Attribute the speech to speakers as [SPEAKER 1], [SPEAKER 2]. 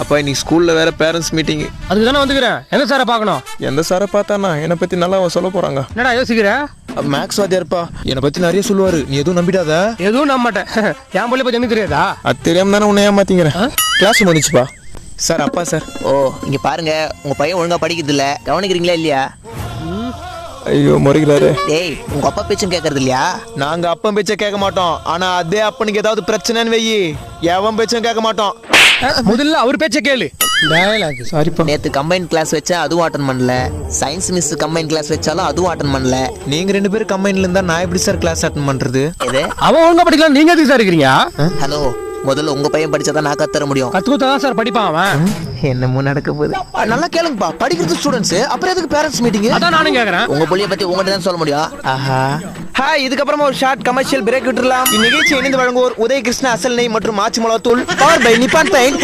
[SPEAKER 1] அப்பா இன்னைக்கு ஸ்கூல்ல வேற பேரண்ட்ஸ் மீட்டிங்
[SPEAKER 2] அதுக்கு தானே வந்துக்கிறேன். எந்த சாரை பார்க்கணும்?
[SPEAKER 1] எந்த சாரை பார்த்தானா? என்னை பத்தி நல்லா அவன் சொல்ல போறாங்க.
[SPEAKER 2] என்னடா யோசிக்கிற?
[SPEAKER 1] மேக்ஸ் வாத்தியார்ப்பா என்னை பத்தி நிறைய சொல்லுவாரு. நீ எதுவும் நம்பிடாத?
[SPEAKER 2] எதுவும் நம்ப மாட்டேன். என் பிள்ளை பத்தி எனக்கு தெரியாதா?
[SPEAKER 1] அது தெரியாம தானே உன்னை ஏமாத்தீங்கிறேன் கிளாஸ் முடிச்சுப்பா சார் அப்பா சார்.
[SPEAKER 3] ஓ இங்க பாருங்க. உங்க பையன் ஒழுங்கா படிக்கிறது இல்ல கவனிக்கிறீங்களா இல்லையா?
[SPEAKER 1] ஐயோ முறைகிறாரு
[SPEAKER 3] டேய் உங்க அப்பா பேச்சும் கேட்கறது இல்லையா
[SPEAKER 1] நாங்க அப்பன் பேச்ச கேட்க மாட்டோம். ஆனா அதே அப்பனுக்கு ஏதாவது பிரச்சனைன்னு வெயி. எவன் பேச்சும் கேட்க மாட்டோம்.
[SPEAKER 2] முதல்ல அவர் பேச்ச கேளு. டயலாக்
[SPEAKER 1] சாரிப்பா
[SPEAKER 3] நேத்து கம்பைன் கிளாஸ் வச்சா அதுவும் அட்டன் பண்ணல. சயின்ஸ் மிஸ் கம்பைன் கிளாஸ் வச்சாலும் அதுவும் அட்டன் பண்ணல.
[SPEAKER 1] நீங்க ரெண்டு பேரும் கம்பைன்ல இருந்தா நான் எப்படி சார் கிளாஸ் அட்டன் பண்றது?
[SPEAKER 3] எது?
[SPEAKER 2] அவன் ஒழுங்கா படிக்கலாம் நீங்க எதுக்கு சார் இருக்கிறீங்க?
[SPEAKER 3] ஹலோ முதல்ல உங்க பையன் படிச்சாதான் நான் கத்தர முடியும்.
[SPEAKER 2] கத்து கொடுத்தா தான் சார் படிப்பான் அவன்.
[SPEAKER 3] என்னமோ நடக்க போகுது.
[SPEAKER 1] நல்லா கேளுங்கப்பா. படிக்கிறது ஸ்டூடெண்ட்ஸ் அப்புறம் எதுக்கு பேரண்ட்ஸ் மீட்டிங்
[SPEAKER 2] அதான் நானும் கேக்குறேன்.
[SPEAKER 3] உங்க புள்ளைய பத்தி உங்ககிட்ட தான் சொல்ல முடியும்.
[SPEAKER 1] ஆஹா. ஹாய் இதுக்கப்புறமா ஒரு ஷார்ட் கமர்ஷியல் பிரேக் விட்டுறலாம் இந்நிகழ்ச்சி இணைந்து வழங்குவோர் உதய கிருஷ்ண அசல் நெய் மற்றும் ஆச்சி மிளகாத்தூள் பவர் பை நிப்பான் பெயிண்ட்